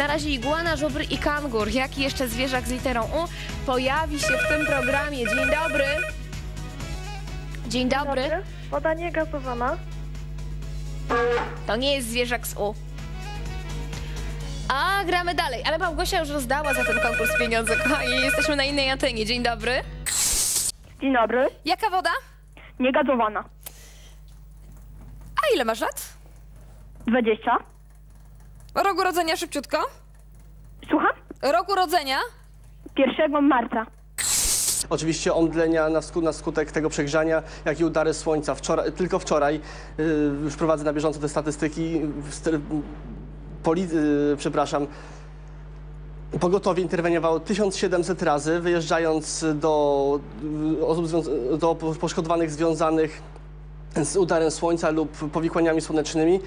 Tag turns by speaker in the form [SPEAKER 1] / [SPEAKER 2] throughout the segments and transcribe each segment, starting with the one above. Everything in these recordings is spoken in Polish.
[SPEAKER 1] Na razie iguana, żubr i kangur. Jaki jeszcze zwierzak z literą U pojawi się w tym programie? Dzień dobry. Dzień dobry.
[SPEAKER 2] Woda niegazowana.
[SPEAKER 1] To nie jest zwierzak z U. A, gramy dalej. Ale Małgosia już rozdała za ten konkurs pieniądze, kochani. Jesteśmy na innej antenie. Dzień dobry.
[SPEAKER 2] Dzień dobry.
[SPEAKER 1] Jaka woda?
[SPEAKER 2] Niegazowana.
[SPEAKER 3] A ile masz lat?
[SPEAKER 2] 20.
[SPEAKER 3] Rok urodzenia szybciutko?
[SPEAKER 2] Słucham?
[SPEAKER 3] Rok urodzenia?
[SPEAKER 2] 1 marca.
[SPEAKER 4] Oczywiście omdlenia na, na skutek tego przegrzania, jak i udary słońca. Wczoraj, tylko wczoraj, y, już prowadzę na bieżąco te statystyki, w ster- poli, y, przepraszam, pogotowie interweniowało 1700 razy, wyjeżdżając do y, osób, do po- poszkodowanych związanych z udarem słońca lub powikłaniami słonecznymi.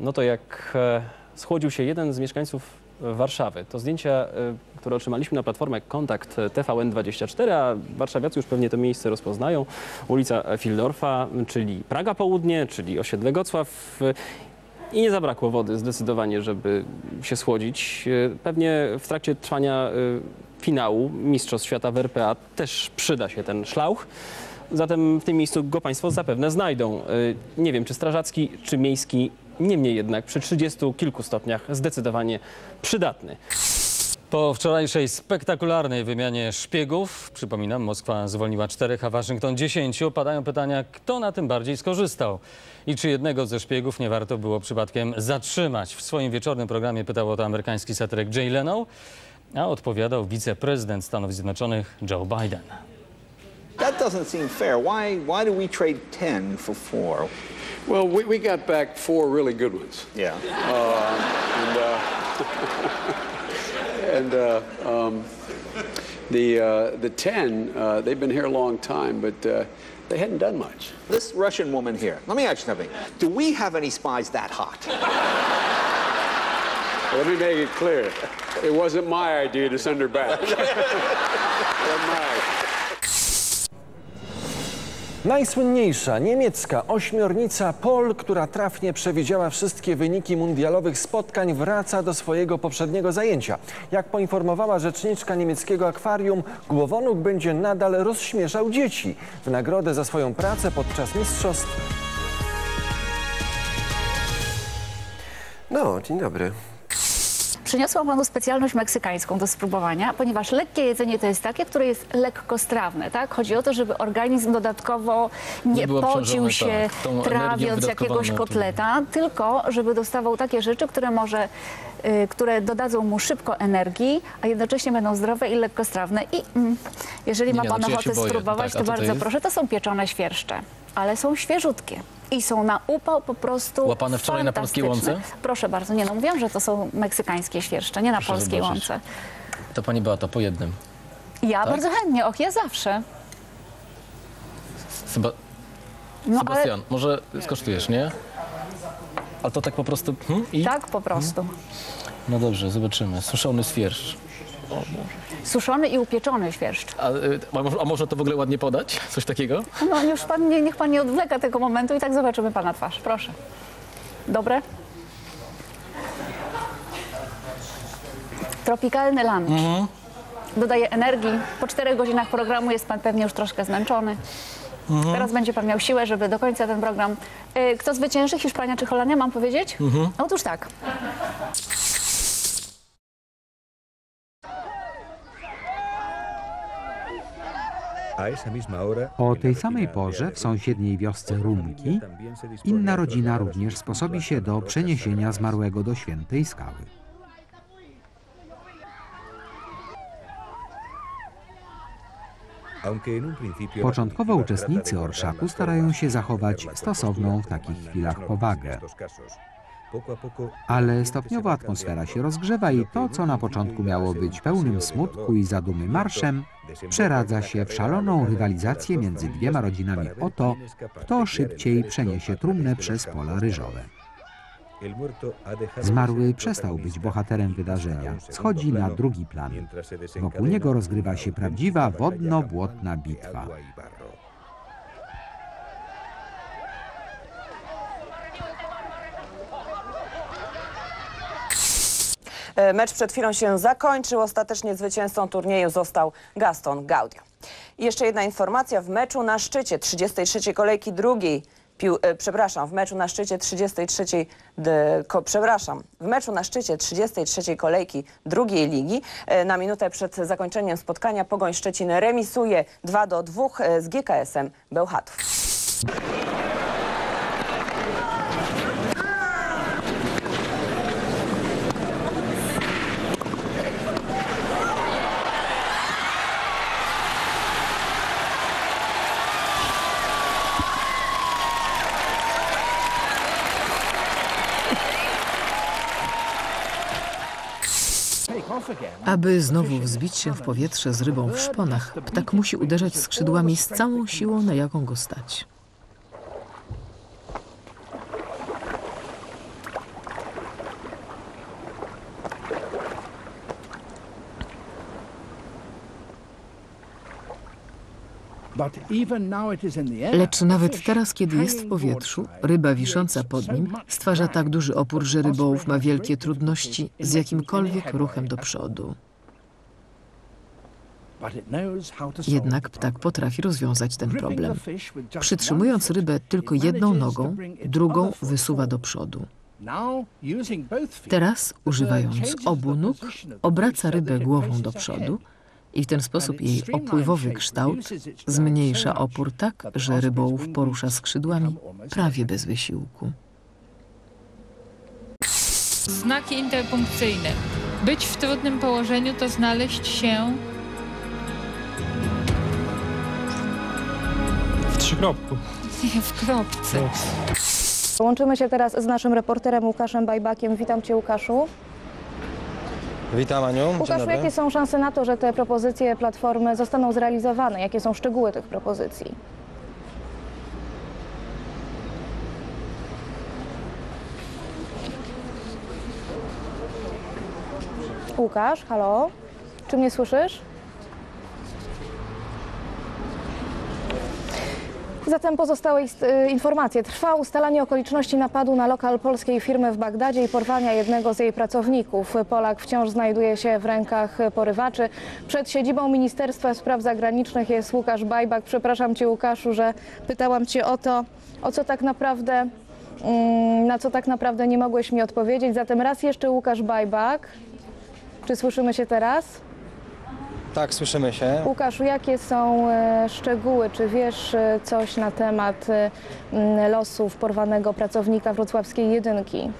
[SPEAKER 5] No to jak e, schłodził się jeden z mieszkańców Warszawy, to zdjęcia, e, które otrzymaliśmy na platformę Kontakt e, TVN24, a warszawiacy już pewnie to miejsce rozpoznają, ulica Fildorfa, czyli Praga Południe, czyli osiedle Gocław. e, I nie zabrakło wody zdecydowanie, żeby się schłodzić. E, Pewnie w trakcie trwania finału Mistrzostw Świata w RPA też przyda się ten szlauch. Zatem w tym miejscu go Państwo zapewne znajdą. Y, Nie wiem, czy strażacki, czy miejski, niemniej jednak przy 30 kilku stopniach zdecydowanie przydatny.
[SPEAKER 6] Po wczorajszej spektakularnej wymianie szpiegów, przypominam, Moskwa zwolniła czterech, a Waszyngton dziesięciu, padają pytania, kto na tym bardziej skorzystał i czy jednego ze szpiegów nie warto było przypadkiem zatrzymać. W swoim wieczornym programie pytał o to amerykański satyrek Jay Leno, a odpowiadał wiceprezydent Stanów Zjednoczonych Joe Biden.
[SPEAKER 7] That doesn't seem fair. Why, why do we trade 10 for 4?
[SPEAKER 8] Well, we, we got back four really good ones.
[SPEAKER 7] Yeah.
[SPEAKER 8] And, uh, and uh, um, the, uh, the 10, uh, they've been here a long time, but uh, they hadn't done much.
[SPEAKER 7] This Russian woman here, let me ask you something. Do we have any spies that hot?
[SPEAKER 8] Let me make it clear. It wasn't my idea to send her back.
[SPEAKER 9] Najsłynniejsza niemiecka ośmiornica Pol, która trafnie przewidziała wszystkie wyniki mundialowych spotkań, wraca do swojego poprzedniego zajęcia. Jak poinformowała rzeczniczka niemieckiego akwarium, głowonóg będzie nadal rozśmieszał dzieci. W nagrodę za swoją pracę podczas mistrzostw
[SPEAKER 10] No, dzień dobry.
[SPEAKER 11] Przyniosłam panu specjalność meksykańską do spróbowania, ponieważ lekkie jedzenie to jest takie, które jest lekkostrawne, tak? Chodzi o to, żeby organizm dodatkowo nie,
[SPEAKER 12] Nie
[SPEAKER 11] pocił się
[SPEAKER 12] tak,
[SPEAKER 11] trawiąc jakiegoś kotleta, tylko żeby dostawał takie rzeczy, które może y, które dodadzą mu szybko energii, a jednocześnie będą zdrowe i lekkostrawne. I mm, jeżeli ma
[SPEAKER 12] nie,
[SPEAKER 11] pan
[SPEAKER 12] znaczy
[SPEAKER 11] ochotę spróbować,
[SPEAKER 12] Tak,
[SPEAKER 11] to bardzo
[SPEAKER 12] jest?
[SPEAKER 11] proszę. To są pieczone świerszcze, ale są świeżutkie. I są na upał po prostu
[SPEAKER 12] Łapane wczoraj na polskiej łące?
[SPEAKER 11] Proszę bardzo, nie no, mówiłam, że to są meksykańskie świerszcze, nie na
[SPEAKER 12] Proszę
[SPEAKER 11] polskiej
[SPEAKER 12] zobaczyć.
[SPEAKER 11] łące.
[SPEAKER 12] To pani Beato, po jednym.
[SPEAKER 11] Ja
[SPEAKER 12] Tak?
[SPEAKER 11] bardzo chętnie, och, ja zawsze.
[SPEAKER 12] Seba
[SPEAKER 11] No
[SPEAKER 12] Sebastian, może skosztujesz, nie? Ale to tak po prostu... Hmm? I?
[SPEAKER 11] ale tak po prostu.
[SPEAKER 12] No dobrze, zobaczymy. Suszony świerszcz.
[SPEAKER 11] Suszony i upieczony świerszcz.
[SPEAKER 12] A, y, a, może- a może to w ogóle ładnie podać? Coś takiego?
[SPEAKER 11] No już pan, nie, niech pan nie odwleka tego momentu i tak zobaczymy pana twarz. Proszę. Dobre? Tropikalny lunch.
[SPEAKER 12] Mhm.
[SPEAKER 11] Dodaje energii. Po czterech godzinach programu jest pan pewnie już troszkę zmęczony.
[SPEAKER 12] Mhm.
[SPEAKER 11] Teraz będzie pan miał siłę, żeby do końca ten program... Y, Kto zwycięży? Hiszpania czy Holandia, mam powiedzieć?
[SPEAKER 12] Mhm.
[SPEAKER 11] Otóż tak.
[SPEAKER 13] O tej samej porze w sąsiedniej wiosce Rumki inna rodzina również sposobi się do przeniesienia zmarłego do świętej skały. Początkowo uczestnicy orszaku starają się zachować stosowną w takich chwilach powagę. Ale stopniowo atmosfera się rozgrzewa i to, co na początku miało być pełnym smutku i zadumy marszem, przeradza się w szaloną rywalizację między dwiema rodzinami o to, kto szybciej przeniesie trumnę przez pola ryżowe. Zmarły przestał być bohaterem wydarzenia, schodzi na drugi plan. Wokół niego rozgrywa się prawdziwa wodno-błotna bitwa.
[SPEAKER 10] E, Mecz przed chwilą się zakończył. Ostatecznie zwycięzcą turnieju został Gaston Gaudia. I jeszcze jedna informacja. W meczu na szczycie 33. kolejki drugiej Pił, e, przepraszam, w meczu na szczycie 33, d, ko, przepraszam, w meczu na szczycie 33 kolejki drugiej ligi e, na minutę przed zakończeniem spotkania Pogoń Szczecin remisuje 2 do 2 e, z GKS-em Bełchatów.
[SPEAKER 14] Aby znowu wzbić się w powietrze z rybą w szponach, ptak musi uderzać skrzydłami z całą siłą, na jaką go stać. Lecz nawet teraz, kiedy jest w powietrzu, ryba wisząca pod nim stwarza tak duży opór, że rybołów ma wielkie trudności z jakimkolwiek ruchem do przodu. Jednak ptak potrafi rozwiązać ten problem. Przytrzymując rybę tylko jedną nogą, drugą wysuwa do przodu. Teraz, używając obu nóg, obraca rybę głową do przodu i w ten sposób jej opływowy kształt zmniejsza opór tak, że rybołów porusza skrzydłami prawie bez wysiłku.
[SPEAKER 15] Znaki interpunkcyjne. Być w trudnym położeniu to znaleźć się
[SPEAKER 16] W trzykropku.
[SPEAKER 15] nie w kropce.
[SPEAKER 17] Łączymy się teraz z naszym reporterem Łukaszem Bajbakiem. Witam Cię Łukaszu.
[SPEAKER 18] Witam Aniu.
[SPEAKER 17] Łukaszu, jakie są szanse na to, że te propozycje Platformy zostaną zrealizowane? Jakie są szczegóły tych propozycji? Łukasz, halo? Czy mnie słyszysz? Zatem pozostałe y, informacje. Trwa ustalanie okoliczności napadu na lokal polskiej firmy w Bagdadzie i porwania jednego z jej pracowników. Polak wciąż znajduje się w rękach porywaczy. Przed siedzibą Ministerstwa Spraw Zagranicznych jest Łukasz Bajbak. Przepraszam Cię Łukaszu, że pytałam Cię o to, o co tak naprawdę, mm, na co tak naprawdę nie mogłeś mi odpowiedzieć. Zatem raz jeszcze Łukasz Bajbak. Czy słyszymy się teraz?
[SPEAKER 18] Tak, słyszymy się.
[SPEAKER 17] Łukaszu, jakie są e, szczegóły? Czy wiesz e, coś na temat e, losów porwanego pracownika wrocławskiej jedynki?